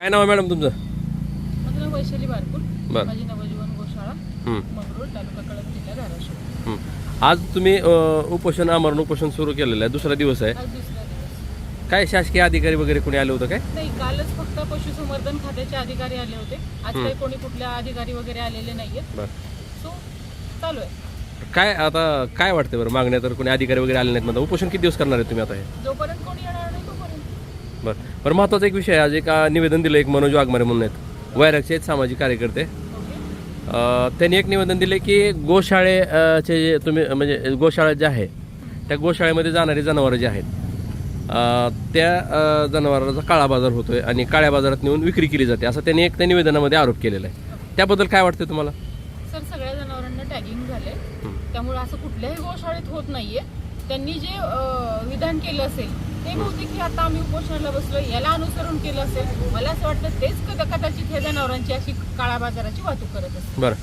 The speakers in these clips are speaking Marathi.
काय नाव आहे मॅडम तुमचं? माझं नाव वैशाली बारपूर बरं. माझी नवजीवन गोशाळा हं, मंगरूळ तालुका कळंब जिल्हा धाराशिव. हं. आज तुम्ही अ, उपोषण आमरण उपोषण सुरू केलेलं आहे. दुसरा दिवस आहे. आज दुसरा दिवस. काय शासकीय अधिकारी वगैरे कोणी आले होतं काय? नाही कालच फक्त पशुसंवर्धन खात्याचे अधिकारी आले होते. आज काही कोणी कुठल्या अधिकारी वगैरे आलेले नाहीयेत. बरं. सो चालू आहे. काय आता काय वाटतं बरं मागण्या तर कोणी अधिकारी वगैरे आले नाहीत? म्हणता उपोषण किती दिवस करणार आहे तुम्ही आता हे? जोपर्यंत कोणी येणार नाही तोपर्यंत. बरं. बरं महत्त्वाचा एक विषय आहे. आज एक निवेदन दिलं एक मनोज वाघमारे म्हणून आहेत. वैरागचे आहेत सामाजिक कार्यकर्ते. त्यांनी एक निवेदन दिले की गोशाळे अ, चे जे तुम्ही म्हणजे गोशाळा ज्या आहे त्या गोशाळेमध्ये जाणारी जनावरं जी आहेत त्या जनावरांचा काळा बाजार होतोय आणि काळ्या बाजारात नेऊन विक्री केली जाते. असं त्यांनी एक त्या निवेदनामध्ये आरोप केलेला आहे. त्याबद्दल काय वाटतं तुम्हाला? सर सगळ्या जनावरांना टॅगिंग झाले. त्यामुळे असं कुठल्याही गोशाळेत होत नाहीये. त्यांनी जे विधान केलं असेल ते बहुतेक की आता आम्ही उपोषणाला बसलो याला अनुसरून केलं असेल. मला असं वाटतं तेच कदा- कदाचित हे जनावरांची अशी काळा बाजाराची वाहतूक करत असतील. बरं.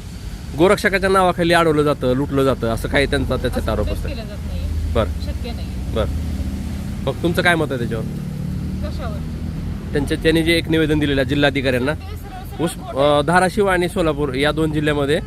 गोरक्षकाच्या नावाखाली अडवलं जातं लुटलं जातं असं काही त्यांचा त्याच्यात आरोप असतो. केलं जात नाहीये. बरं. शक्य नाही बरं. मग तुमचं काय मत आहे त्याच्यावर? कशावर? त्यांच्या त्यांनी जे एक निवेदन दिलेलं आहे जिल्हाधिकाऱ्यांना उस धाराशिव आणि सोलापूर या दोन जिल्ह्यामध्ये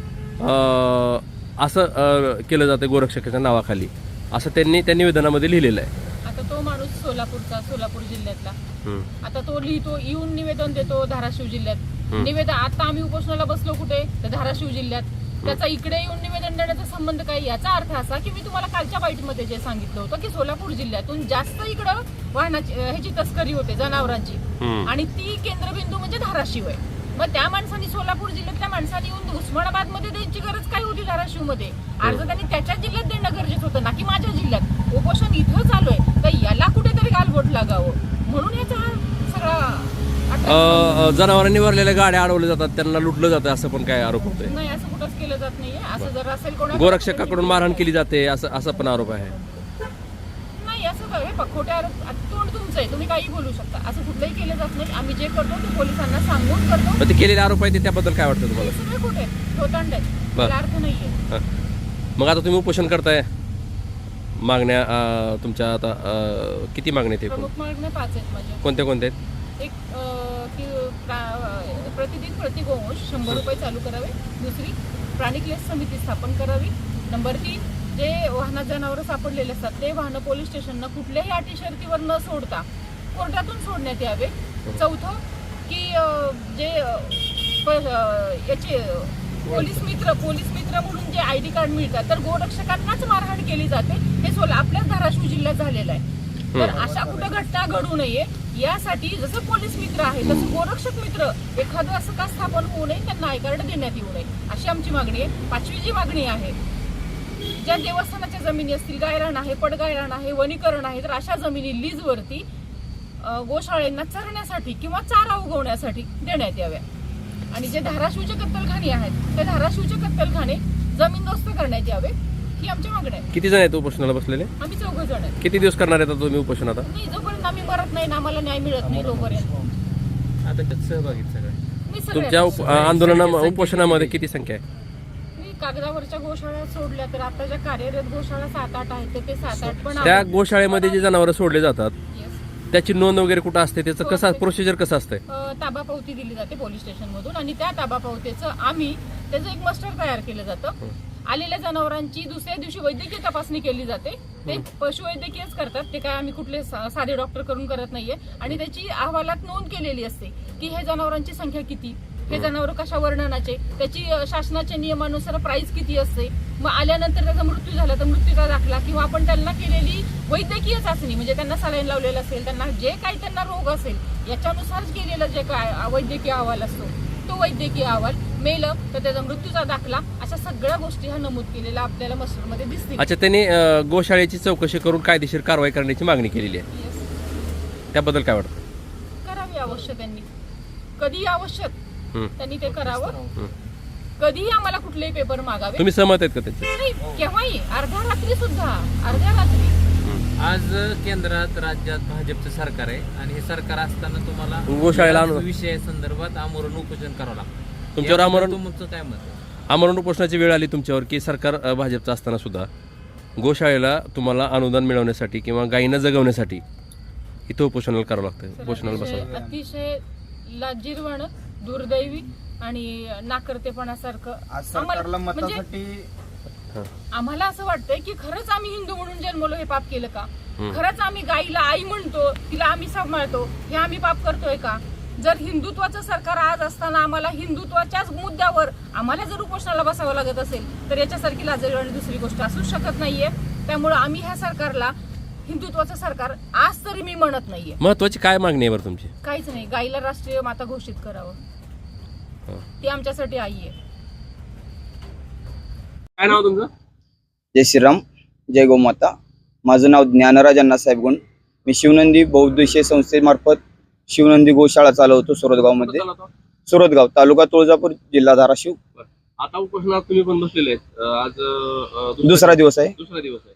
असं केलं जातं गोरक्षकाच्या नावाखाली. असं त्यांनी त्या निवेदनामध्ये लिहिलेलं आहे. आता तो माणूस सोलापूरचा सोलापूर जिल्ह्यातला. हम्म. आता तो लिहितो येऊन निवेदन देतो धाराशिव जिल्ह्यात. निवेदन आता आम्ही उपोषणाला बसलो कुठे? तर धाराशिव जिल्ह्यात. त्याचा इकडे येऊन निवेदन देण्याचा संबंध काय? याचा अर्थ असा की मी तुम्हाला कालच्या बाईटमध्ये जे सांगितलं होतं की सोलापूर जिल्ह्यातून जास्त इकडं वाहनाची ह्याची तस्करी होते जनावरांची. हम्म. आणि ती केंद्रबिंदू म्हणजे धाराशिव आहे. मग त्या माणसाने सोलापूर जिल्ह्यातल्या माणसाने येऊन उस्मानाबादमध्ये द्यायची गरज काय होती धाराशिवमध्ये अर्ज त्यांनी त्याच्या जिल्ह्यात देणं गरजेचं होतं ना की माझ्या जिल्ह्यात? उपोषण इथं चालू आहे. तर याला कुठेतरी गालबोट लागावं. म्हणून याचा हा सगळा जनावरांनी भरलेल्या गाड्या अडवल्या जातात त्यांना लुटलं जातं असं पण काय आरोप होतोय. नाही असं कुठंच केलं जात नाहीये. असं जर असेल कोणा गोरक्षकाकडून मारहाण केली जाते असं असा पण आरोप आहे. नाही काय हे खोटे आरोप तोंड तुमचं आहे. तुम्ही काही बोलू शकता. असं कुठलंही केलं जात नाही. आम्ही जे करतो ते पोलिसांना सांगून करतो. पण ते केलेले आरोप आहेत ते त्याबद्दल काय वाटतं तुम्हाला? सगळे खोटे आहेत. थोतांड आहेत. बरं. त्याला अर्थ नाहीये. हा. मग आता तुम्ही उपोषण करताय. मागण्या अ, तुमच्या आता अ, किती मागण्या आहेत एकूण? प्रमुख मागण्या पाच आहेत माझ्या. कोणत्या कोणत्या आहेत? एक अं, की प्रा- प्रतिदिन प्रति गोवंश शंभर रुपये चालू करावे. दुसरी प्राणी क्लेश समिती स्थापन करावी. नंबर तीन जे वाहनात जनावरं सापडलेले असतात ते वाहनं पोलीस स्टेशनना कुठल्याही अटी शर्तीवर न सोडता कोर्टातून सोडण्यात यावे. चौथं की जे याचे पोलीस मित्र पोलीस मित्र म्हणून जे आय डी कार्ड मिळतात तर गोरक्षकांनाच मारहाण केली जाते. हे सोला आपल्याच धाराशिव जिल्ह्यात झालेलं आहे. तर अशा कुठं घटना घडू नये यासाठी जसं पोलीस मित्र आहे तसं गोरक्षक मित्र एखादं असं का स्थापन होऊ नये त्यांना आय कार्ड देण्यात येऊ नये. अशी आमची मागणी आहे. पाचवी जी मागणी आहे ज्या देवस्थानाच्या जमिनी असतील गायरान आहे पडगायरान आहे वनीकरण आहे तर अशा जमिनी लीजवरती गोशाळेंना चरण्यासाठी किंवा चारा उगवण्यासाठी देण्यात याव्या आणि जे धाराशिवचे कत्तलखाने आहेत त्या धाराशिवचे कत्तलखाने जमीनदोस्त करण्यात यावे ही आमची मागणी आहे किती जण आहेत उपोषणाला बसलेले आम्ही चौघ जण आहेत किती दिवस करणार आहेत आता तुम्ही उपोषण आता नाही जोपर्यंत आम्ही मरत नाही ना आम्हाला न्याय मिळत नाही तोपर्यंत आता सहभागी आहेत सगळे मी तुमच्या उप- आंदोलना उपोषणामध्ये किती संख्या आहे कागदावरच्या गोशाळा सोडल्या तर आता ज्या कार्यरत गोशाळा सात आठ आहेत तर ते सात आठ पण त्या आहेत. गोशाळेमध्ये जे जनावरं सोडले जातात Yes. त्याची नोंद वगैरे कुठं असते? त्याचं कसं प्रोसिजर कसं असतंय? अ, ताबा पावती दिली जाते पोलीस स्टेशन मधून आणि त्या ताबा पावतीचं आम्ही त्याचं एक मस्टर तयार केलं जातं. आलेल्या जनावरांची दुसऱ्या दिवशी वैद्यकीय तपासणी केली जाते. ते पशुवैद्यकीयच करतात ते काय आम्ही कुठले सा- साधे डॉक्टर करून करत नाहीये. आणि त्याची अहवालात नोंद केलेली असते की हे जनावरांची संख्या किती? हे जनावर कशा वर्णनाचे त्याची शासनाच्या नियमानुसार प्राइस किती असते? मग आल्यानंतर त्याचा मृत्यू झाला तर मृत्यूचा दाखला किंवा आपण त्यांना केलेली वैद्यकीय चाचणी म्हणजे त्यांना सलाईन लावलेलं असेल त्यांना जे काही त्यांना रोग असेल याच्यानुसार केलेलं जे काय वैद्यकीय अहवाल असतो तो वैद्यकीय अहवाल मेलं तर त्याचा मृत्यूचा दाखला अशा सगळ्या गोष्टी ह्या नमूद केलेल्या आपल्याला मस्टरमध्ये दिसतील. अच्छा त्यांनी गोशाळेची चौकशी करून कायदेशीर कारवाई करण्याची मागणी केलेली आहे. त्याबद्दल काय वाटतं? करावी आवश्यक त्यांनी कधीही आवश्यक. हं, त्यांनी ते करावं. कधीही आम्हाला कुठलेही पेपर मागावे. तुम्ही सहमत आहेत का त्याचे नाही केव्हाही. अर्ध्या रात्री सुद्धा. अर्ध्या रात्री. आज केंद्रात राज्यात भाजपचं सरकार आहे आणि हे सरकार असताना तुम्हाला गोशाळेला आणू- याच विषयासंदर्भात आमरण उपोषण करावं लागतं. तुमच्यावर याबद्दल आमरण- तुमचं काय मत आहे? आमरण उपोषणाची वेळ आली तुमच्यावर की सरकार अ, भाजपचं असताना सुद्धा गोशाळेला तुम्हाला अनुदान मिळवण्यासाठी किंवा गायींना जगवण्यासाठी इथं उपोषणाला करावं लागतं. उपोषणाला अतिशय बसावं अतिशय लाजीरवाणं दुर्दैवी आणि नाकर्तेपणासारखं. आज आम्हाला- सरकारला म्हणजे मतासाठी आम्हाला असं वाटतंय की खरंच आम्ही हिंदू म्हणून जन्मलो हे पाप केलं का. खरंच आम्ही गाईला आई म्हणतो तिला आम्ही सांभाळतो हे आम्ही पाप करतोय का? जर हिंदुत्वाचं सरकार आज असताना आम्हाला हिंदुत्वाच्याच मुद्द्यावर आम्हाला जर उपोषणाला बसावं लागत असेल तर याच्यासारखी लाजळवाणी दुसरी गोष्ट असूच शकत नाहीये. त्यामुळे आम्ही ह्या सरकारला हिंदुत्वाचं सरकार आज तरी मी म्हणत नाहीये. महत्वाची काय मागणी आहे बरं तुमची? काहीच नाही. गाईला राष्ट्रीय माता घोषित करावं. ती आमच्यासाठी आई आहे. काय नाव तुमचं? जय श्रीराम. जय गोमाता माझं नाव ज्ञानराज अण्णासाहेब गुण. मी शिवनंदी बौद्ध विषय संस्थेमार्फत शिवनंदी गोशाळा चालवतो सुरतगावमध्ये. सुरतगाव तालुका तुळजापूर जिल्हा धाराशिव. आता उपोषणात तुम्ही पण बसलेले आहेत. अं, आज अं, दुसरा दिवस आहे. दुसरा दिवस आहे.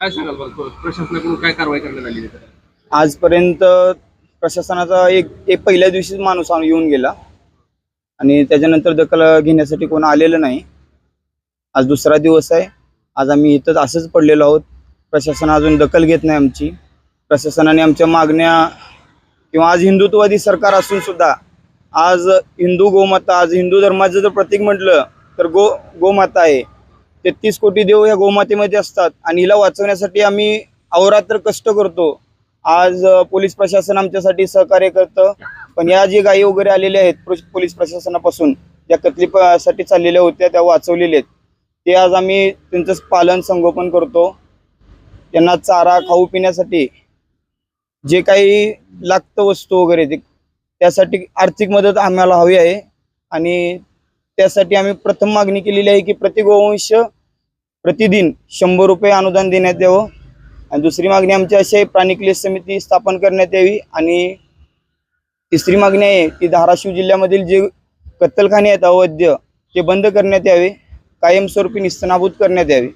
काय सांगाल बरं प्रशासनाकडून काय कारवाई करण्यात आली आहे? आजपर्यंत प्रशासनाचा एक एक पहिल्या दिवशीच माणूस आणून येऊन गेला. आणि त्याच्यानंतर दखल घेण्यासाठी कोण आलेलं नाही. आज दुसरा दिवस आहे. आज आम्ही इथंच असंच पडलेलो आहोत. प्रशासन अजून दखल घेत नाही आमची. प्रशासनाने आमच्या मागण्या किंवा आज हिंदुत्ववादी सरकार असून सुद्धा आज हिंदू गोमाता आज हिंदू धर्माचं जर प्रतीक म्हटलं तर गो गोमाता आहे. तेहतीस कोटी देव ह्या गोमातेमध्ये असतात. आणि हिला वाचवण्यासाठी आम्ही अहोरात्र कष्ट करतो. आज पोलीस प्रशासन आमच्यासाठी सहकार्य करतं. पण या जे गायी वगैरे आलेल्या आहेत पोलीस प्रशासनापासून ज्या कतलीसाठी चाललेल्या होत्या त्या वाचवलेल्या आहेत. ते आज आम्ही त्यांचं पालन संगोपन करतो. त्यांना चारा खाऊ पिण्यासाठी जे काही लागतं वस्तू वगैरे ते त्यासाठी आर्थिक मदत आम्हाला हवी आहे. आणि त्यासाठी आम्ही प्रथम मागणी केलेली आहे की प्रति गोवंश प्रतिदिन शंभर रुपये अनुदान देण्यात यावं. आणि दुसरी मागणी आमची अशी आहे प्राणी क्लेश समिती स्थापन करण्यात यावी. आणि तिसरी मागणी आहे की धाराशिव जिल्ह्यामधील जे कत्तलखाने आहेत अवैध ते बंद करण्यात यावे. कायमस्वरूपी निस्तनाभूत करण्यात यावे.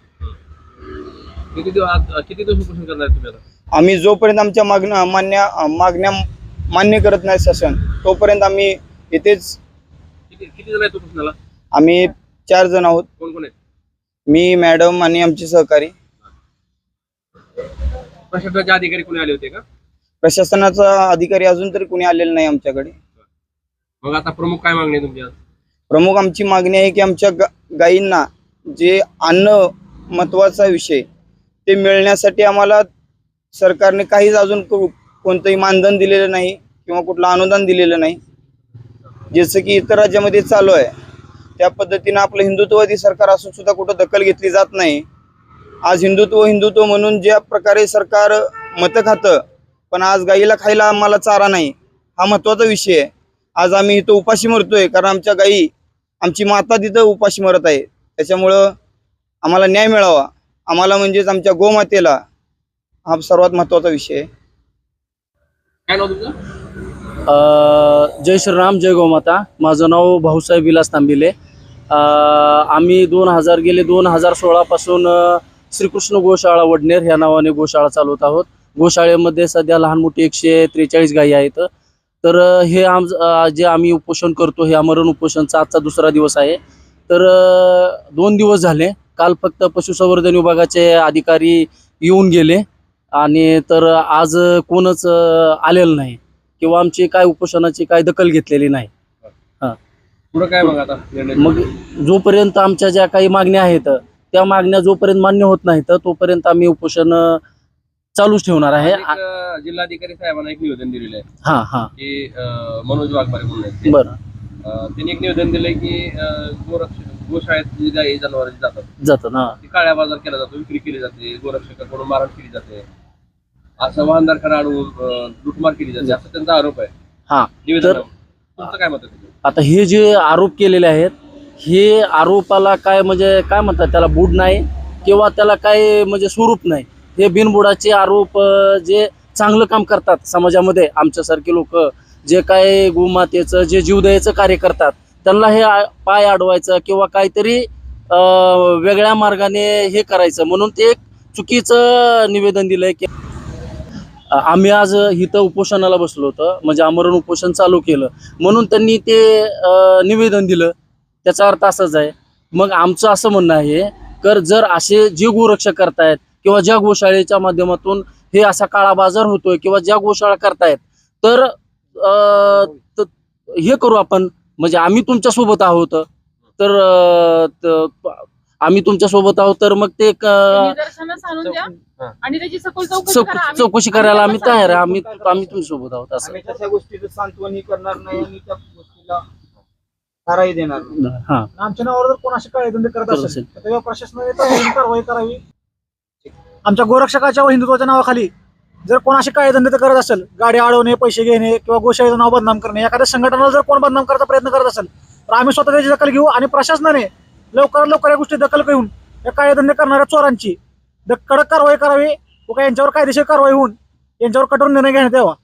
किती करणार आम्ही जोपर्यंत आमच्या मागण्या मान्य मागण्या मान्य करत नाही शासन तोपर्यंत आम्ही इथेच किती जण आम्ही चार जण आहोत. कोण कोण आहेत? मी मॅडम आणि आमचे सहकारी. प्रशासनाचे अधिकारी कोणी आले होते का? प्रशासनाचा अधिकारी अजून तरी कोणी आलेलं नाही आमच्याकडे. मग आता प्रमुख काय मागणी आहे तुमची आज? प्रमुख आमची मागणी आहे की आमच्या गा गायींना जे अन्न महत्त्वाचा विषय ते मिळण्यासाठी आम्हाला सरकारने काहीच अजून को- कोणतंही मानधन दिलेलं नाही किंवा कुठलं अनुदान दिलेलं नाही. जसं की इतर राज्यामध्ये चालू आहे. त्या पद्धतीनं आपलं हिंदुत्ववादी सरकार असून सुद्धा कुठं दखल घेतली जात नाही. आज हिंदुत्व हिंदुत्व म्हणून ज्या प्रकारे सरकार मतं खातं पण आज गाईला खायला आम्हाला चारा नाही हा महत्त्वाचा विषय आहे. आज आम्ही इथं उपाशी मरतोय कारण आमच्या गाई आमची माता तिथं उपाशी मरत आहे. त्याच्यामुळं आम्हाला न्याय मिळावा. आम्हाला म्हणजेच आमच्या गोमातेला हा सर्वात महत्त्वाचा विषय आहे. काय जय श्रीराम जय गोमाता. माझं नाव भाऊसाहेब विलास तांबिले. आम्ही दोन हजार गेले दोन हजार सोळापासून श्रीकृष्ण गोशाळा वडनेर ह्या नावाने गोशाळा चालवत आहोत. गोशाळेमध्ये सध्या लहान मोठी एकशे त्रेचाळीस गायी आहेत. तर हे आम जे आम्ही उपोषण करतो हे आमरण उपोषणचा आजचा दुसरा दिवस आहे. तर दोन दिवस झाले. काल फक्त पशुसंवर्धन विभागाचे अधिकारी येऊन गेले. आणि तर आज कोणच आलेलं नाही. किंवा आमची काय उपोषणाची काय दखल घेतलेली नाही. पुढं काय मग आता निर्णय? मग जोपर्यंत आमच्या ज्या काही मागण्या आहेत त्या मागण्या जोपर्यंत मान्य होत नाहीत तोपर्यंत आम्ही उपोषण अ, चालूच ठेवणार आहे. आज एक, अं, जिल्हाधिकारी साहेबांना एक निवेदन दिलेलं आहे. हा हा. की अं, मनोज वाघमारे म्हणून आहेत ते. बरं. अं, त्यांनी एक निवेदन दिलंय की अं, गोरक्ष गोशाळेत जी गाई जनावर जातात जातं ना ती काळ्या बाजार केला जातो विक्री केली जाते गोरक्षकाकडून मारहाण केली जाते. अडवून लुटमार केली जाते. असं त्यांचा आरोप आहे. हा तुमचं काय मत आहे त्याच्यावर? आता हे जे आरोप केलेले आहेत हे आरोपाला काय म्हणजे काय म्हणतात त्याला बूड नाही किंवा त्याला काय म्हणजे स्वरूप नाही. हे बिनबुडाचे आरोप अ, जे चांगलं काम करतात समाजामध्ये आमच्यासारखे लोक जे काय गोमातेचं जे जीवदयेचं कार्य करतात त्यांना हे आ- पाय अडवायचं किंवा काहीतरी अ, वेगळ्या मार्गाने हे करायचं. म्हणून ते एक चुकीचं निवेदन दिलंय की आम्ही आज इथं उपोषणाला बसलो होतं. म्हणजे आमरण उपोषण चालू केलं. म्हणून त्यांनी ते निवेदन दिलं. त्याचा अर्थ असाच आहे. मग आमचं असं म्हणणं आहे तर जर असे जे गोरक्षक करतायत किंवा ज्या गोशाळेच्या माध्यमातून हे असा काळा बाजार होतोय किंवा ज्या गोशाळा करतायत तर अ, हे करू आपण. म्हणजे आम्ही तुमच्यासोबत आहोत. तर आम्ही तुमच्यासोबत आहोत तर मग ते एक, अं, निदर्शनास आणून द्या. आणि त्याची सखोल चौकशी चौक- करा. आम्ही- चौकशी करायला आम्ही तयार आहे. आम्ही आम्ही तुमच्यासोबत आहोत असं आम्ही तशा गोष्टीचं सांत्वनही करणार नाही आणि त्या गोष्टीला थाराही देणार नाही हा आमच्या नावावर जर कोण असे काळेधंदे करत करत असेल असेल. तर तेव्हा प्रशासनाने तातडीने कारवाई करावी आमच्या गोरक्षकाच्या व हिंदुत्वाच्या नावाखाली जर कोण असे काळेधंदे करत असेल गाडी अडवणे पैसे घेणे किंवा गोशाळेचं नाव बदनाम करणे एखाद्या संघटनेला जर कोण बदनाम करायचा प्रयत्न करत असेल तर आम्ही स्वतः त्याची दखल घेऊ आणि प्रशासनाने लवकरात लवकर या गोष्टी दखल घेऊन या काळेधंदे करणाऱ्या चोरांची. कडक कारवाई करावी व का यांच्यावर कायदेशीर कारवाई होऊन यांच्यावर कठोर निर्णय घेण्यात यावा.